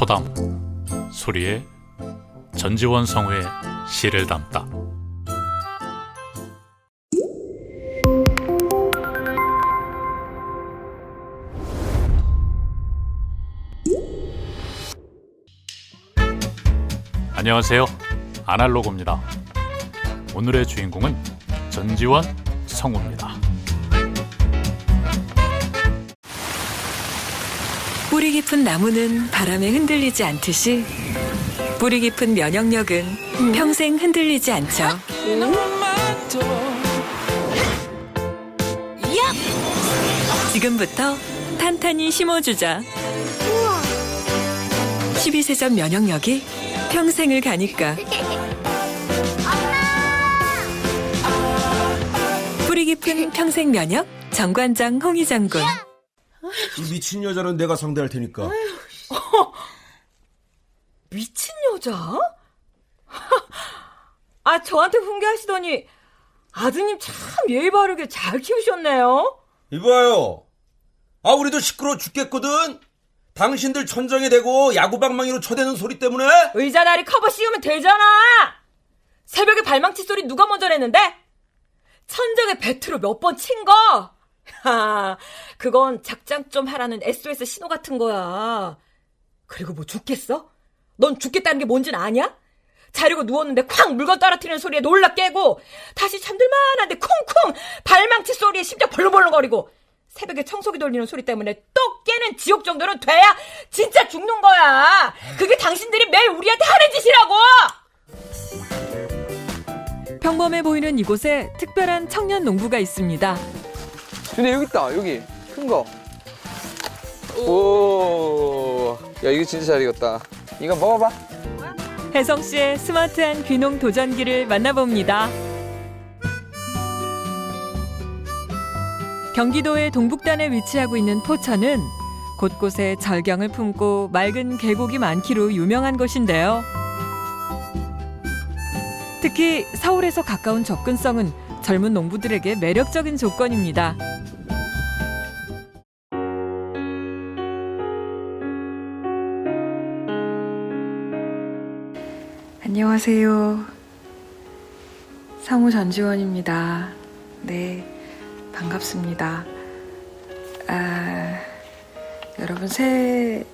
소담 소리에 전지원 성우의 시를 담다. 안녕하세요. 아날로그입니다. 오늘의 주인공은 전지원 성우입니다. 뿌리 깊은 나무는 바람에 흔들리지 않듯이 뿌리 깊은 면역력은 평생 흔들리지 않죠. 지금부터 탄탄히 심어주자. 12세전 면역력이 평생을 가니까. 뿌리 깊은 평생 면역 정관장 홍희장군. 이 미친 여자는 내가 상대할 테니까. 미친 여자? 아, 저한테 훈계하시더니 아드님 참 예의 바르게 잘 키우셨네요. 이봐요. 아, 우리도 시끄러워 죽겠거든? 당신들 천장에 대고 야구방망이로 쳐대는 소리 때문에? 의자 다리 커버 씌우면 되잖아. 새벽에 발망치 소리 누가 먼저 냈는데? 천장에 배트로 몇 번 친 거. 하, 그건 작장 좀 하라는 SOS 신호 같은 거야. 그리고 뭐 죽겠어? 넌 죽겠다는 게 뭔진 아냐? 자려고 누웠는데 쾅 물건 떨어뜨리는 소리에 놀라 깨고 다시 잠들만한데 쿵쿵 발망치 소리에 심장 벌렁벌렁거리고 새벽에 청소기 돌리는 소리 때문에 또 깨는 지옥 정도는 돼야 진짜 죽는 거야. 그게 당신들이 매일 우리한테 하는 짓이라고. 평범해 보이는 이곳에 특별한 청년 농부가 있습니다. 근데 여기 있다 여기 큰 거. 오. 야 이거 진짜 잘 익었다. 이거 먹어봐. 혜성 씨의 스마트한 귀농 도전기를 만나봅니다. 경기도의 동북단에 위치하고 있는 포천은 곳곳에 절경을 품고 맑은 계곡이 많기로 유명한 곳인데요. 특히 서울에서 가까운 접근성은 젊은 농부들에게 매력적인 조건입니다. 안녕하세요. 성우 전지원입니다. 네, 반갑습니다. 아, 여러분 새해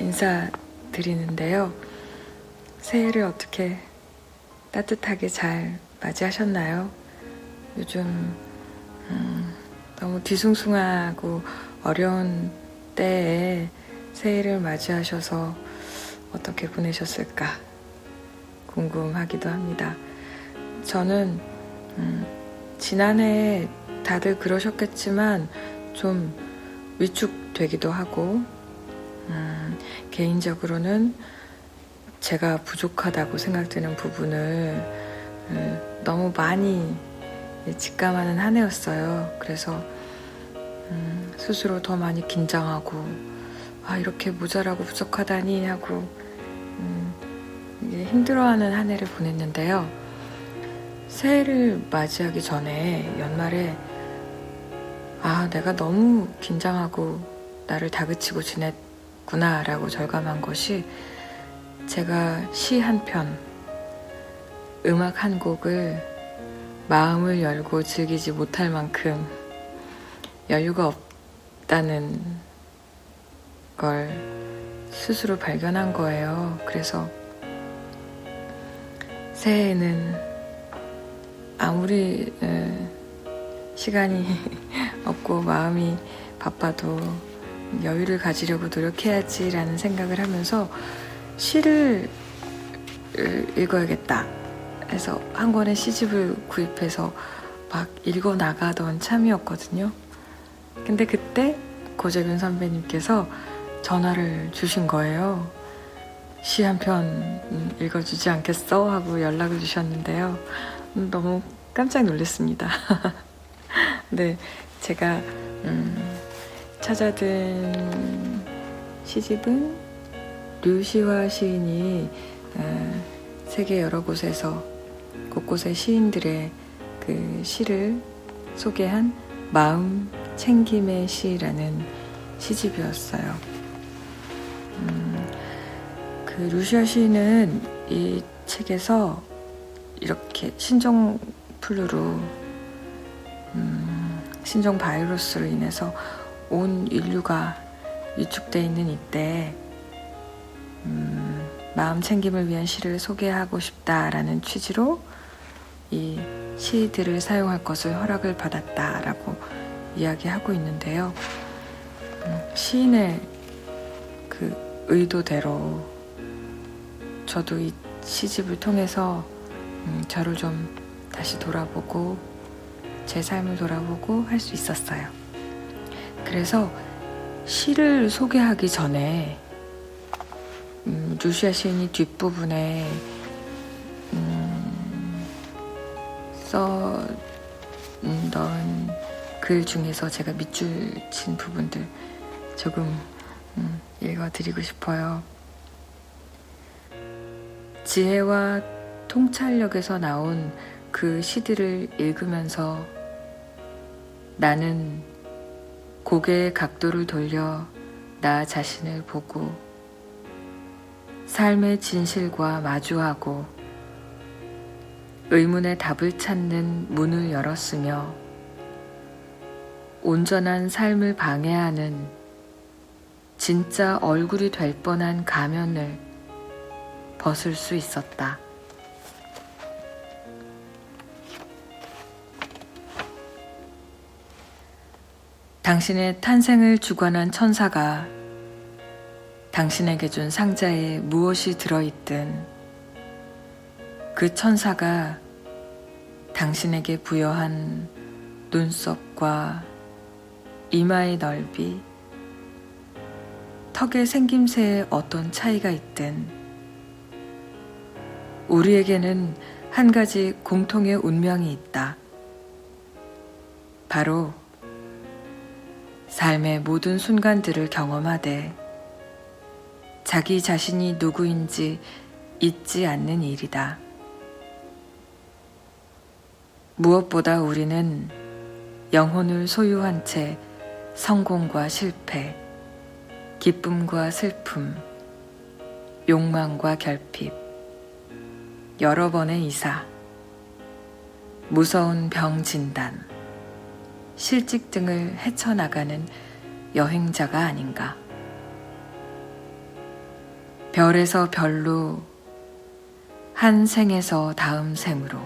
인사드리는데요. 새해를 어떻게 따뜻하게 잘 맞이하셨나요? 요즘 음, 너무 뒤숭숭하고 어려운 때에 새해를 맞이하셔서 어떻게 보내셨을까 궁금하기도 합니다. 저는 음, 지난해 다들 그러셨겠지만 좀 위축되기도 하고 음, 개인적으로는 제가 부족하다고 생각되는 부분을 음, 너무 많이 직감하는 한 해였어요. 그래서 음, 스스로 더 많이 긴장하고 아 이렇게 모자라고 부족하다니 하고 음, 이게 힘들어하는 한 해를 보냈는데요. 새해를 맞이하기 전에 연말에 아 내가 너무 긴장하고 나를 다그치고 지냈구나 라고 절감한 것이 제가 시 한 편, 음악 한 곡을 마음을 열고 즐기지 못할 만큼 여유가 없다는 걸 스스로 발견한 거예요. 그래서 새해에는 아무리 에, 시간이 없고 마음이 바빠도 여유를 가지려고 노력해야지라는 생각을 하면서 시를 읽어야겠다 해서 한 권의 시집을 구입해서 막 읽어 나가던 참이었거든요. 근데 그때 고재균 선배님께서 전화를 주신 거예요. 시 한 편 읽어주지 않겠어? 하고 연락을 주셨는데요. 음, 너무 깜짝 놀랐습니다. 네, 제가 음, 찾아든 시집은 류시화 시인이 어, 세계 여러 곳에서 곳곳의 시인들의 그 시를 소개한 마음 챙김의 시라는 시집이었어요. 음, 그 루시아 시인은 이 책에서 이렇게 신종 플루로 음, 신종 바이러스로 인해서 온 인류가 위축돼 있는 이때 음, 마음 챙김을 위한 시를 소개하고 싶다라는 취지로 이 시들을 사용할 것을 허락을 받았다라고 이야기하고 있는데요. 음, 시인의 그 의도대로 저도 이 시집을 통해서 음, 저를 좀 다시 돌아보고 제 삶을 돌아보고 할 수 있었어요. 그래서 시를 소개하기 전에 음, 루시아 시인이 뒷부분에 음, 써 음, 넣은 글 중에서 제가 밑줄 친 부분들 조금 음, 읽어드리고 싶어요. 지혜와 통찰력에서 나온 그 시들을 읽으면서 나는 고개의 각도를 돌려 나 자신을 보고 삶의 진실과 마주하고 의문의 답을 찾는 문을 열었으며 온전한 삶을 방해하는 진짜 얼굴이 될 뻔한 가면을 벗을 수 있었다. 당신의 탄생을 주관한 천사가 당신에게 준 상자에 무엇이 들어있든 그 천사가 당신에게 부여한 눈썹과 이마의 넓이, 턱의 생김새에 어떤 차이가 있든 우리에게는 한 가지 공통의 운명이 있다. 바로 삶의 모든 순간들을 경험하되 자기 자신이 누구인지 잊지 않는 일이다. 무엇보다 우리는 영혼을 소유한 채 성공과 실패, 기쁨과 슬픔, 욕망과 결핍, 여러 번의 이사, 무서운 병 진단, 실직 등을 헤쳐나가는 여행자가 아닌가. 별에서 별로, 한 생에서 다음 생으로.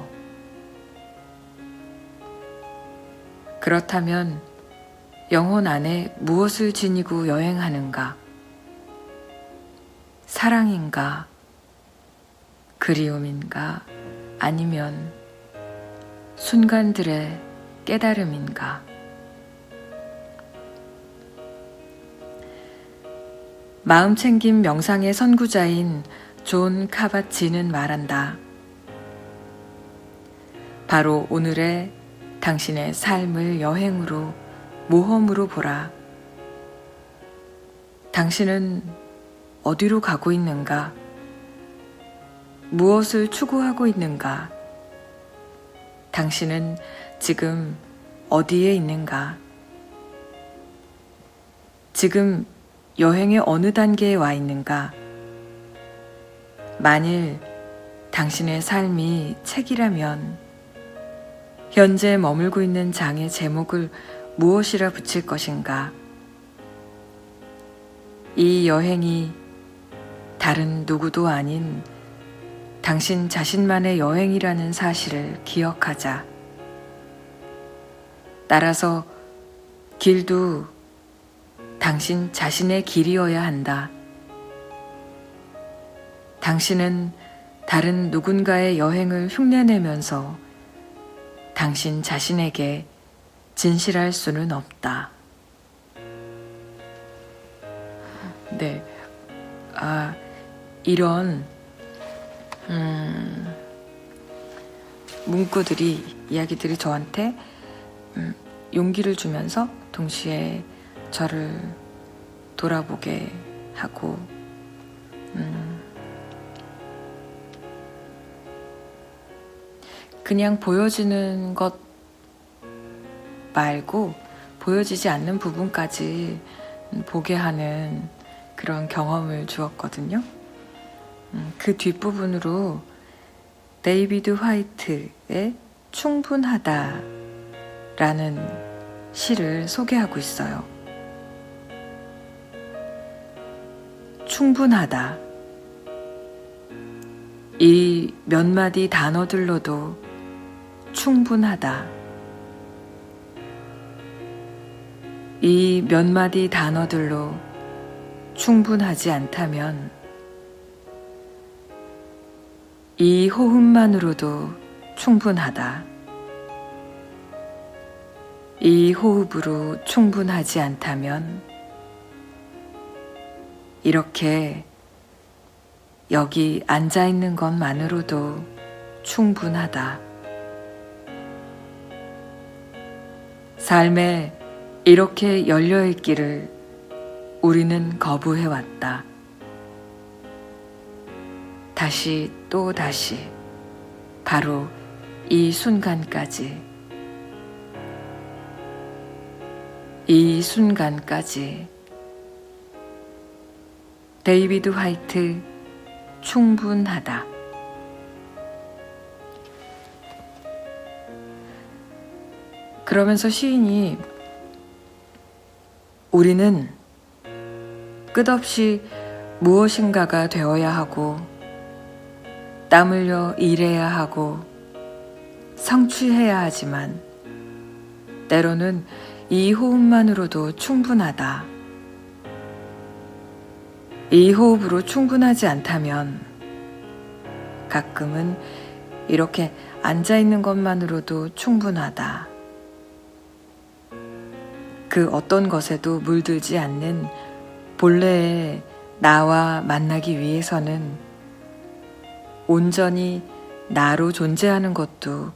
그렇다면 영혼 안에 무엇을 지니고 여행하는가? 사랑인가? 그리움인가? 아니면 순간들의 깨달음인가? 마음 챙김 명상의 선구자인 존 카바치는 말한다. 바로 오늘의 당신의 삶을 여행으로 모험으로 보라. 당신은 어디로 가고 있는가? 무엇을 추구하고 있는가? 당신은 지금 어디에 있는가? 지금 여행의 어느 단계에 와 있는가? 만일 당신의 삶이 책이라면 현재 머물고 있는 장의 제목을 무엇이라 붙일 것인가? 이 여행이 다른 누구도 아닌 당신 자신만의 여행이라는 사실을 기억하자. 따라서 길도 당신 자신의 길이어야 한다. 당신은 다른 누군가의 여행을 흉내내면서 당신 자신에게 진실할 수는 없다. 네. 아, 이런, 음, 문구들이, 이야기들이 저한테, 음, 용기를 주면서 동시에 저를 돌아보게 하고, 음, 그냥 보여지는 것 말고 보여지지 않는 부분까지 보게 하는 그런 경험을 주었거든요. 음, 그 뒷부분으로 데이비드 화이트의 충분하다 라는 시를 소개하고 있어요. 충분하다. 이 몇 마디 단어들로도 충분하다. 이 몇 마디 단어들로 충분하지 않다면 이 호흡만으로도 충분하다. 이 호흡으로 충분하지 않다면 이렇게 여기 앉아 있는 것만으로도 충분하다. 삶에 이렇게 열려 있기를 우리는 거부해 왔다. 다시 또 다시 바로 이 순간까지 이 순간까지 데이비드 화이트 충분하다. 그러면서 시인이 우리는 끝없이 무엇인가가 되어야 하고 땀 흘려 일해야 하고 성취해야 하지만 때로는 이 호흡만으로도 충분하다. 이 호흡으로 충분하지 않다면 가끔은 이렇게 앉아 있는 것만으로도 충분하다. 그 어떤 것에도 물들지 않는 본래의 나와 만나기 위해서는 온전히 나로 존재하는 것도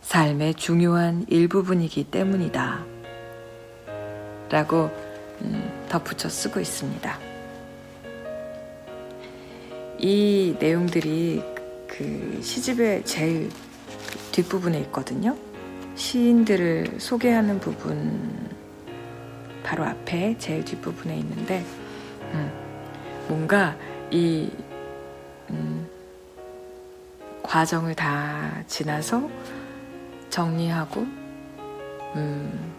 삶의 중요한 일부분이기 때문이다. 라고 음, 덧붙여 쓰고 있습니다. 이 내용들이 그 시집의 제일 뒷부분에 있거든요. 시인들을 소개하는 부분 바로 앞에 제일 뒷부분에 있는데 음, 뭔가 이 음, 과정을 다 지나서 정리하고 음,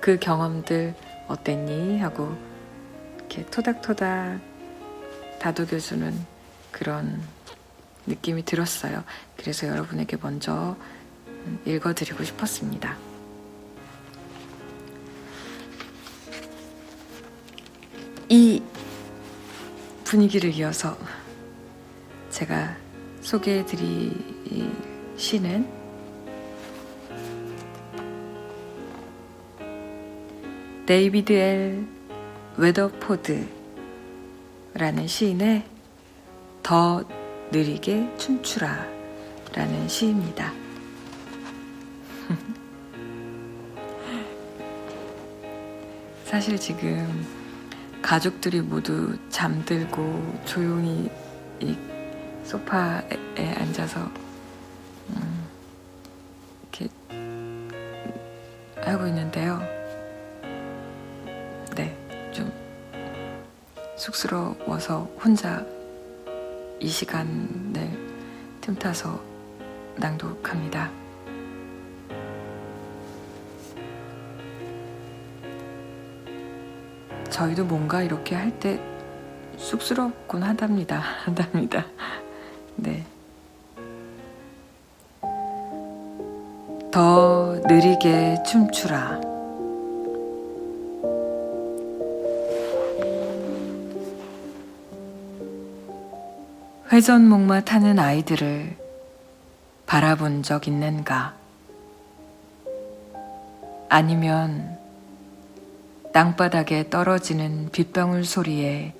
그 경험들 어땠니 하고 이렇게 토닥토닥 다독여주는 그런 느낌이 들었어요. 그래서 여러분에게 먼저 음, 읽어드리고 싶었습니다. 이 분위기를 이어서 제가 소개해드릴 시는 데이비드 엘 웨더포드라는 시인의 더 느리게 춤추라 라는 시입니다. 사실 지금 가족들이 모두 잠들고 조용히 이 소파에 앉아서 음, 이렇게 하고 있는데요. 네, 좀 쑥스러워서 혼자 이 시간을 틈타서 낭독합니다. 저희도 뭔가 이렇게 할 때 쑥스럽곤 하답니다. 한답니다. 네. 더 느리게 춤추라. 회전목마 타는 아이들을 바라본 적 있는가? 아니면 땅바닥에 떨어지는 빗방울 소리에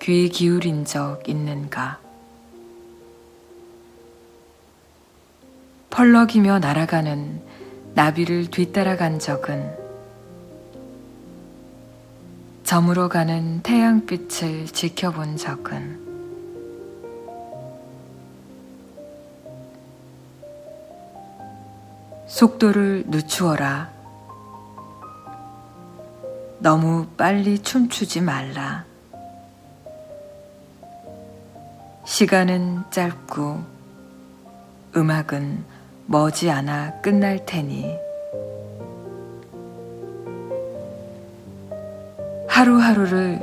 귀 기울인 적 있는가? 펄럭이며 날아가는 나비를 뒤따라간 적은 저물어가는 태양빛을 지켜본 적은 속도를 늦추어라. 너무 빨리 춤추지 말라. 시간은 짧고 음악은 머지않아 끝날 테니. 하루하루를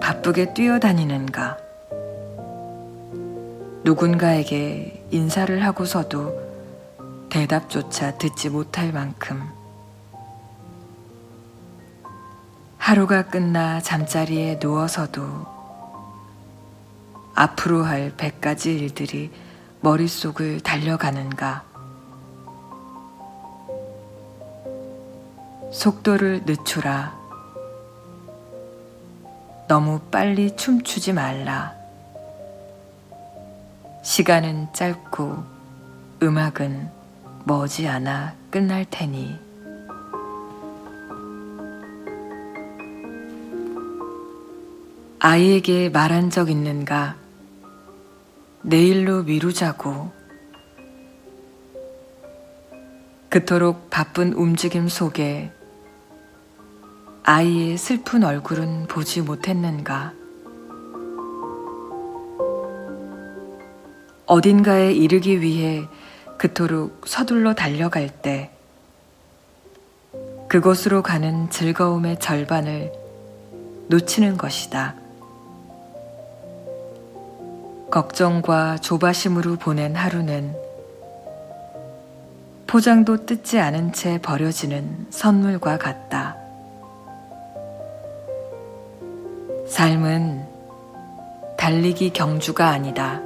바쁘게 뛰어다니는가? 누군가에게 인사를 하고서도 대답조차 듣지 못할 만큼. 하루가 끝나 잠자리에 누워서도 앞으로 할백 가지 일들이 머릿속을 달려가는가. 속도를 늦추라. 너무 빨리 춤추지 말라. 시간은 짧고 음악은 머지않아 끝날 테니. 아이에게 말한 적 있는가? 내일로 미루자고. 그토록 바쁜 움직임 속에 아이의 슬픈 얼굴은 보지 못했는가? 어딘가에 이르기 위해 그토록 서둘러 달려갈 때 그곳으로 가는 즐거움의 절반을 놓치는 것이다. 걱정과 조바심으로 보낸 하루는 포장도 뜯지 않은 채 버려지는 선물과 같다. 삶은 달리기 경주가 아니다.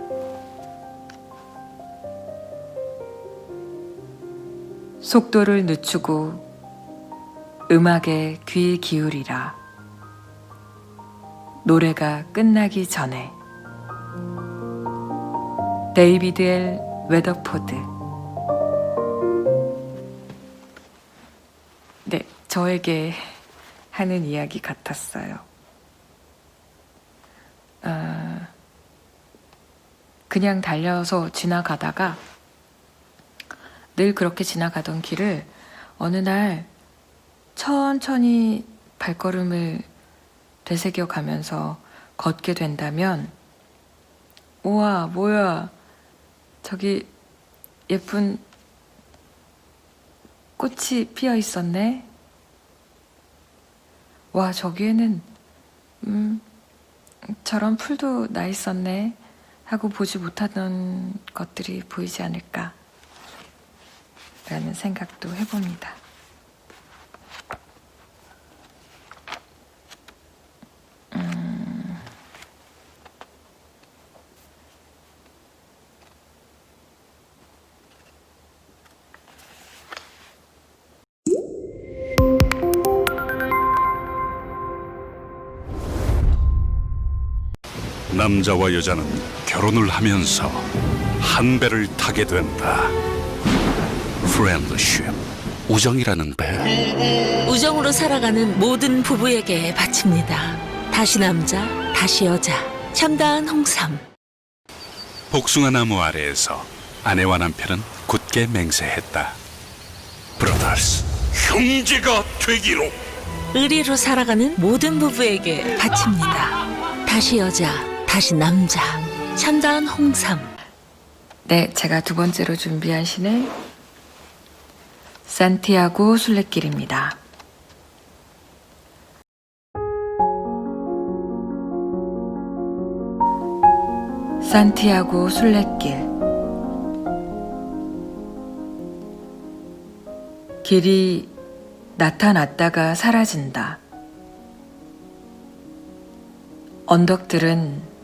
속도를 늦추고 음악에 귀 기울이라. 노래가 끝나기 전에. 데이비드 엘 웨더포드 네, 저에게 하는 이야기 같았어요. 어, 그냥 달려서 지나가다가 늘 그렇게 지나가던 길을 어느 날 천천히 발걸음을 되새겨 가면서 걷게 된다면 우와, 뭐야. 저기 예쁜 꽃이 피어 있었네. 와, 저기에는 음, 저런 풀도 나 있었네. 하고 보지 못하던 것들이 보이지 않을까. 라는 생각도 해봅니다. 남자와 여자는 결혼을 하면서 한 배를 타게 된다. 프렌드십, 우정이라는 배. 우정으로 살아가는 모든 부부에게 바칩니다. 다시 남자, 다시 여자. 참다한 홍삼. 복숭아 나무 아래에서 아내와 남편은 굳게 맹세했다. 브로더스, 형제가 되기로. 의리로 살아가는 모든 부부에게 바칩니다. 다시 여자, 다시 남자. 참다한 홍삼. 네, 제가 두 번째로 준비한 시는 산티아고 순례길입니다. 산티아고 순례길 길이 나타났다가 사라진다. 언덕들은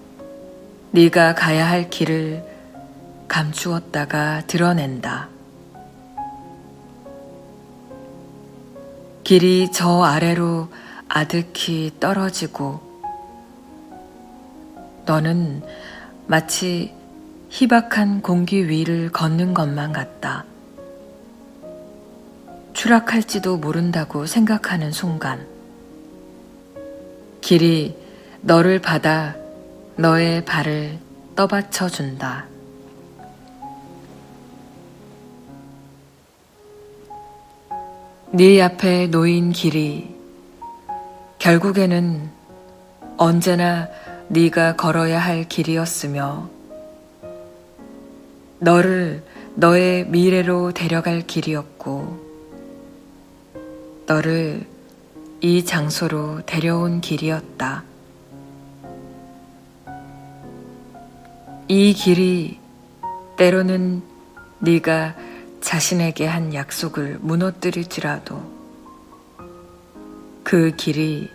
네가 가야 할 길을 감추었다가 드러낸다. 길이 저 아래로 아득히 떨어지고 너는 마치 희박한 공기 위를 걷는 것만 같다. 추락할지도 모른다고 생각하는 순간 길이 너를 받아 너의 발을 떠받쳐 준다. 네 앞에 놓인 길이 결국에는 언제나 네가 걸어야 할 길이었으며 너를 너의 미래로 데려갈 길이었고, 너를 이 장소로 데려온 길이었다. 이 길이 때로는 네가 자신에게 한 약속을 무너뜨릴지라도 그 길이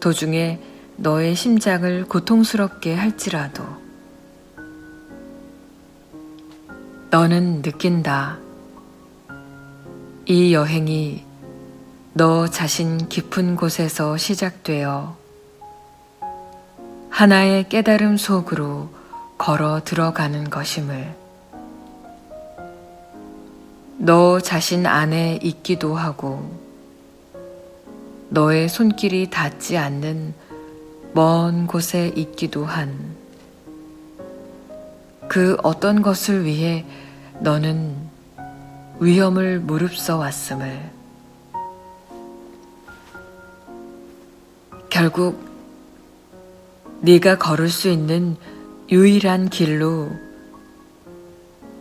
도중에 너의 심장을 고통스럽게 할지라도 너는 느낀다. 이 여행이 너 자신 깊은 곳에서 시작되어 하나의 깨달음 속으로 걸어 들어가는 것임을. 너 자신 안에 있기도 하고 너의 손길이 닿지 않는 먼 곳에 있기도 한. 그 어떤 것을 위해 너는 위험을 무릅써 왔음을. 결국 네가 걸을 수 있는 유일한 길로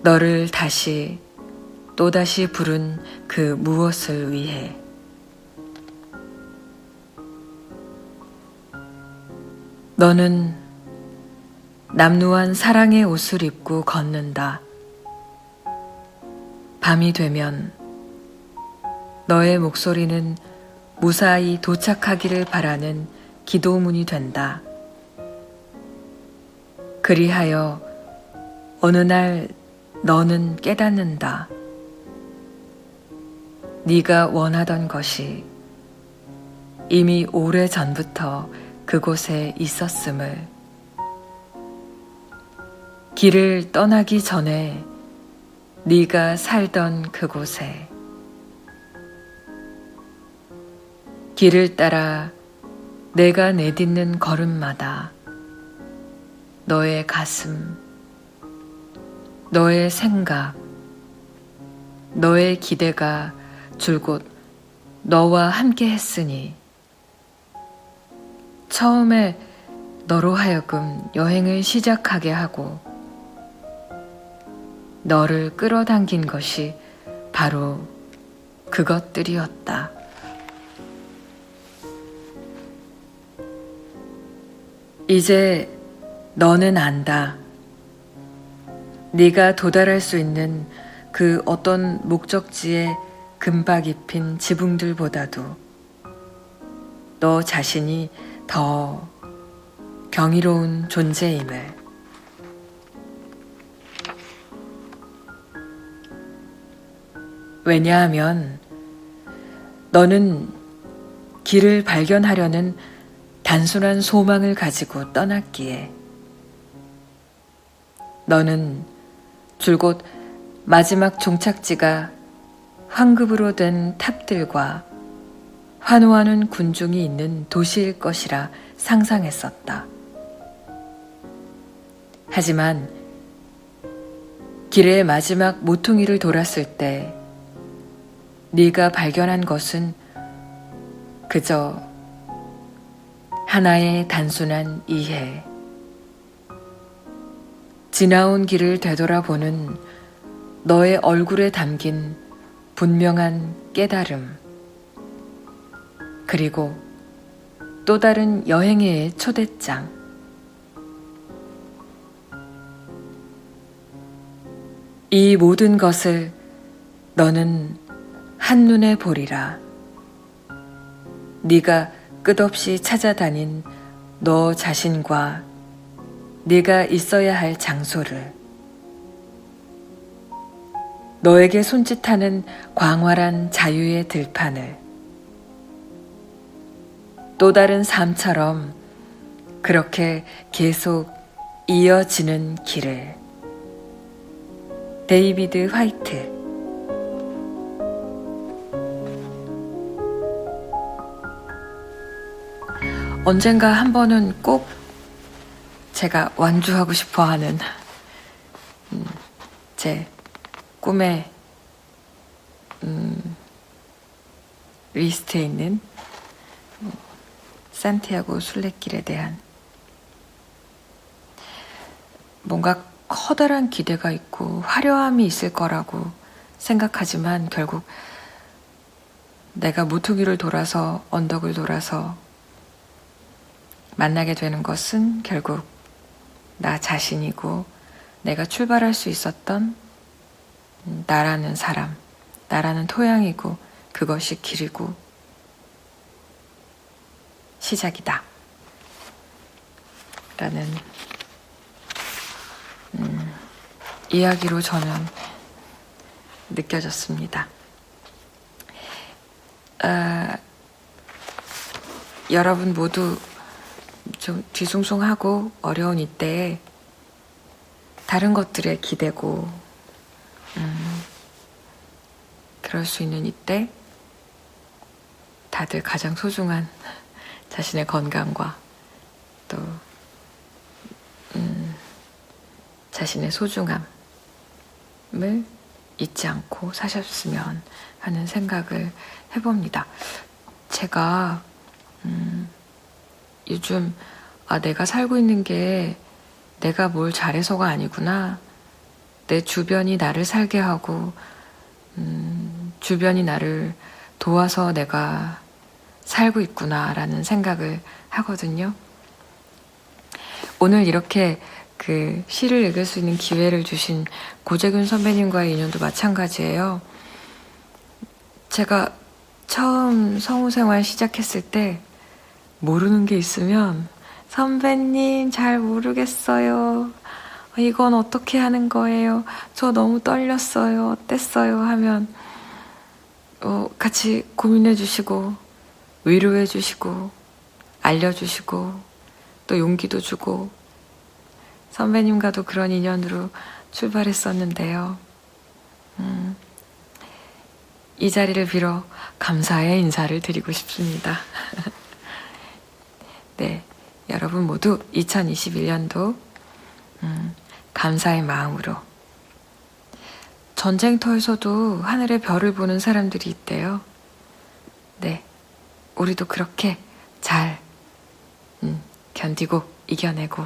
너를 다시 또다시 부른 그 무엇을 위해 너는 남루한 사랑의 옷을 입고 걷는다. 밤이 되면 너의 목소리는 무사히 도착하기를 바라는 기도문이 된다. 그리하여 어느 날 너는 깨닫는다. 네가 원하던 것이 이미 오래 전부터 그곳에 있었음을 길을 떠나기 전에 네가 살던 그곳에 길을 따라 내가 내딛는 걸음마다 너의 가슴, 너의 생각, 너의 기대가 줄곧 너와 함께 했으니 처음에 너로 하여금 여행을 시작하게 하고 너를 끌어당긴 것이 바로 그것들이었다. 이제 너는 안다. 네가 도달할 수 있는 그 어떤 목적지에 금박 입힌 지붕들보다도 너 자신이 더 경이로운 존재임을 왜냐하면 너는 길을 발견하려는 단순한 소망을 가지고 떠났기에 너는 줄곧 마지막 종착지가 황급으로 된 탑들과 환호하는 군중이 있는 도시일 것이라 상상했었다. 하지만 길의 마지막 모퉁이를 돌았을 때 네가 발견한 것은 그저 하나의 단순한 이해. 지나온 길을 되돌아보는 너의 얼굴에 담긴 분명한 깨달음. 그리고 또 다른 여행의 초대장. 이 모든 것을 너는 한눈에 보리라. 네가 끝없이 찾아다닌 너 자신과 네가 있어야 할 장소를. 너에게 손짓하는 광활한 자유의 들판을. 또 다른 삶처럼 그렇게 계속 이어지는 길을. 데이비드 화이트. 언젠가 한 번은 꼭 제가 완주하고 싶어 하는 음, 제 꿈의 음, 리스트에 있는 음, 산티아고 순례길에 대한 뭔가 커다란 기대가 있고 화려함이 있을 거라고 생각하지만 결국 내가 모퉁이를 돌아서 언덕을 돌아서 만나게 되는 것은 결국 나 자신이고 내가 출발할 수 있었던 음, 나라는 사람, 나라는 토양이고 그것이 길이고 시작이다. 라는 음, 이야기로 저는 느껴졌습니다. 아, 여러분 모두 좀 뒤숭숭하고 어려운 이때에 다른 것들에 기대고 음, 그럴 수 있는 이때 다들 가장 소중한 자신의 건강과 또 음, 자신의 소중함을 잊지 않고 사셨으면 하는 생각을 해봅니다. 제가 음, 요즘 아 내가 살고 있는 게 내가 뭘 잘해서가 아니구나. 내 주변이 나를 살게 하고 음, 주변이 나를 도와서 내가 살고 있구나라는 생각을 하거든요. 오늘 이렇게 그 시를 읽을 수 있는 기회를 주신 고재균 선배님과의 인연도 마찬가지예요. 제가 처음 성우 생활 시작했을 때 모르는 게 있으면 선배님 잘 모르겠어요. 이건 어떻게 하는 거예요? 저 너무 떨렸어요. 어땠어요? 하면 어, 같이 고민해 주시고 위로해 주시고 알려 주시고 또 용기도 주고 선배님과도 그런 인연으로 출발했었는데요. 음, 이 자리를 빌어 감사의 인사를 드리고 싶습니다. 네, 여러분 모두 2021년도 음, 감사의 마음으로 전쟁터에서도 하늘의 별을 보는 사람들이 있대요. 네, 우리도 그렇게 잘 음, 견디고 이겨내고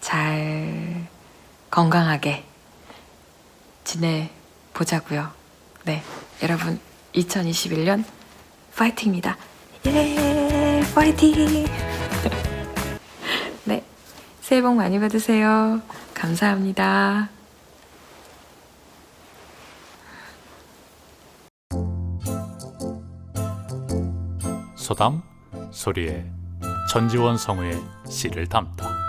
잘 건강하게 지내보자고요. 네, 여러분 2021년 파이팅입니다. 예, 파이팅! 네, 새해 복 많이 받으세요. 감사합니다. 소담 소리에 전지원 성우의 시를 담다.